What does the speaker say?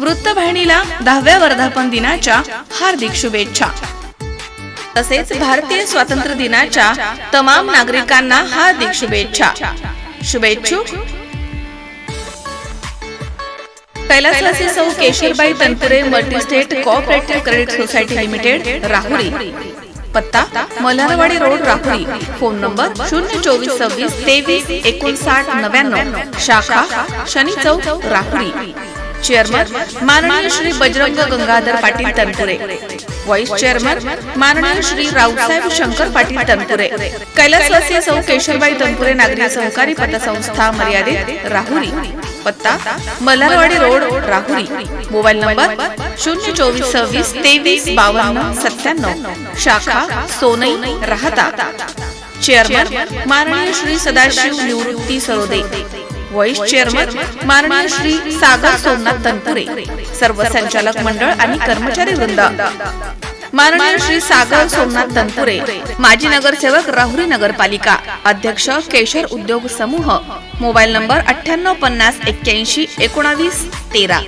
वृत्तवाहिनीला दहाव्या वर्धापन दिनाच्या हार्दिक शुभेच्छा. तसेच भारतीय स्वातंत्र्य दिनाच्या तमाम नागरिकांना हार्दिक शुभेच्छा. शुभेच्छुक. कैलासवासी सौ Kesharbai Tanpure multistate cooperative credit society limited Rahuri. पत्ता Malharwadi road Rahuri. Phone number शून्य चोवीस सव्वीस तेवीस एकोणसाठ नव्याण्णव. शाखा शनी चौक राहुरी. चेअरमन माननीय श्री बजरंग गंगाधर पाटील तनपुरे. व्हाईस चेअरमन माननीय श्री रावसाहेब शंकर पाटील तनपुरे. कैलासवासी सौ केशरबाई तनपुरे नागरी सहकारी पतसंस्था मर्यादित राहुरी. पत्ता Malharwadi road Rahuri. Mobile number शून्य चोवीस सव्वीस तेवीस बावन्न सत्त्याण्णव. शाखा सोनई राहता. चेअरमन माननीय श्री सदाशिव निवृत्ती सरोदे. व्हाईस चेअरमन माननीय श्री सागर सोमनाथ तनपुरे सर्व संचालक मंडळ आणि कर्मचारी वृंद. माननीय श्री सागर सोमनाथ तनपुरे माजी नगरसेवक राहुरी नगरपालिका अध्यक्ष केशर उद्योग समूह मोबाईल नंबर अठ्ठ्याण्णव पन्नास एक्क्याऐंशी एकोणावीस तेरा.